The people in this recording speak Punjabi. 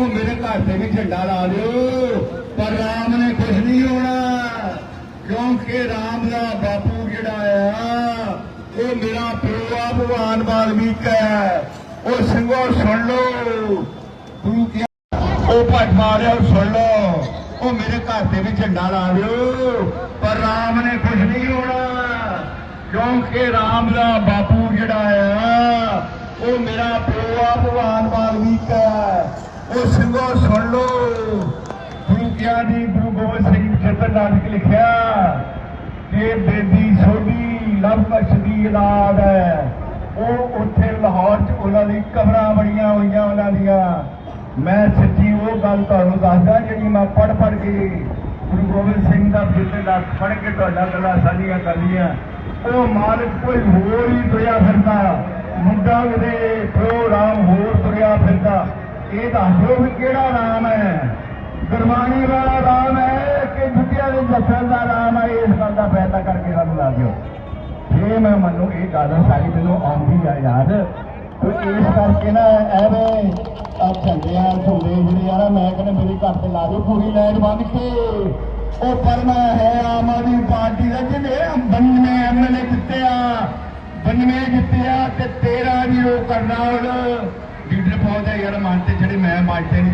ਉਹ ਮੇਰੇ ਘਰ ਤੇ ਵੀ ਝੰਡਾ ਲਾ ਦਿਓ, ਪਰ ਰਾਮ ਨੇ ਕੁਝ ਨਹੀਂ ਹੋਣਾ ਕਿਉਂਕਿ ਰਾਮ ਦਾ ਬਾਪੂ ਜਿਹੜਾ ਆ, ਉਹ ਮੇਰਾ ਪਿਓ ਆ, ਭਗਵਾਨ ਵਾਲਮੀਕ ਹੈ। ਉਹ ਸਿੰਘੋ, ਸੁਣ ਲਓ। ਗੁਰੂ ਕੀ ਉਹ ਭੱਟ ਮਾਰਿਆ ਸੁਣ ਲਓ। ਉਹ ਮੇਰੇ ਘਰ ਤੇ ਵੀ ਝੰਡਾ ਲਾ ਦਿਓ, ਪਰ ਰਾਮ ਨੇ ਕੁਝ ਨਹੀਂ ਹੋਣਾ ਕਿਉਂਕਿ ਰਾਮ ਦਾ ਬਾਪੂ ਜਿਹੜਾ ਆ ਉਹ ਮੇਰਾ ਪਿਓ ਆ ਭਗਵਾਨ ਵਾਲਮੀਕ ਹੈ ਉਹ ਸਿੰਘੋ ਸੁਣ ਲਓ। ਗੁਰੂ ਕਿਆ ਗੁਰੂ ਗੋਬਿੰਦ ਸਿੰਘ ਚੇਤਨ ਨਾਨਕ ਲਿਖਿਆ। ਕਿ ਬੇਦੀ ਸੋਢੀ ਲਵ ਦੀ ਔਲਾਦ ਹੈ। ਉਹ ਉੱਥੇ ਲਾਹੌਰ 'ਚ ਉਹਨਾਂ ਦੀ ਕਬਰਾਂ ਬਣੀਆਂ ਹੋਈਆਂ ਉਹਨਾਂ ਦੀਆਂ। ਮੈਂ ਸੱਚੀ ਉਹ ਗੱਲ ਤੁਹਾਨੂੰ ਦੱਸਦਾ ਜਿਹੜੀ ਮੈਂ ਪੜ ਪੜ ਕੇ ਗੁਰੂ ਗੋਬਿੰਦ ਸਿੰਘ ਦਾ ਫਿਰਦੇ ਦਾ ਪੜ ਕੇ ਤੁਹਾਡਾ ਗੱਲਾਂ ਸਾਂਝੀਆਂ ਕਰਦੀਆਂ ਉਹ ਮਾਲਕ ਕੋਈ ਹੋਰ ਹੀ ਤੁਰਿਆ ਫਿਰਦਾ। ਮੁੰਡਾ ਉਹਦੇ ਪਿਓ ਰਾਮ ਹੋਰ ਤੁਰਿਆ ਫਿਰਦਾ। ਇਹ ਦੱਸੋ ਵੀ ਕਿਹੜਾ ਨਾਮ ਹੈ, ਗੁਰਬਾਣੀ ਵਾਲਾ ਰਾਮ ਹੈ ਕਿ ਜੁੱਤੀਆਂ ਦੇ ਜੱਥਨ ਦਾ ਰਾਮ ਹੈ, ਇਸ ਗੱਲ ਦਾ ਫੈਸਲਾ ਕਰਕੇ ਸਾਨੂੰ ਲਾ ਦਿਓ। ਜੇ ਮੈਂ ਮੰਨੂ, ਇਹ ਗੱਲ ਸਾਰੀ ਮੈਨੂੰ ਆਉਂਦੀ ਆ ਯਾਰ। ਤੇ ਇਸ ਕਰਕੇ ਨਾ ਐਵੇਂ ਆ ਝੰਡਿਆਂ ਝੁੰਡੇ ਜਿਹੜੇ ਆ ਮੈਂ ਕਹਿੰਦਾ ਮੇਰੇ ਘਰ ਤੇ ਲਾ ਦਿਓ ਪੂਰੀ ਲਾਈਨ ਬੰਨ ਕੇ। ਉਹ ਪਰ ਮੈਂ ਹੈ ਆਮ ਆਦਮੀ ਪਾਰਟੀ ਦਾ, ਜਿਹਨੇ 92 ਐਮਐਲਏ ਜਿੱਤੇ ਆ 92 ਜਿੱਤੇ ਆ ਤੇ 13 ਦੀ ਉਹ ਕਰਨਾ ਹੁਣ ਲੀਡਰ ਜਿਹੜੇ ਮੈਂ ਮੰਨਦੇ ਨਹੀਂ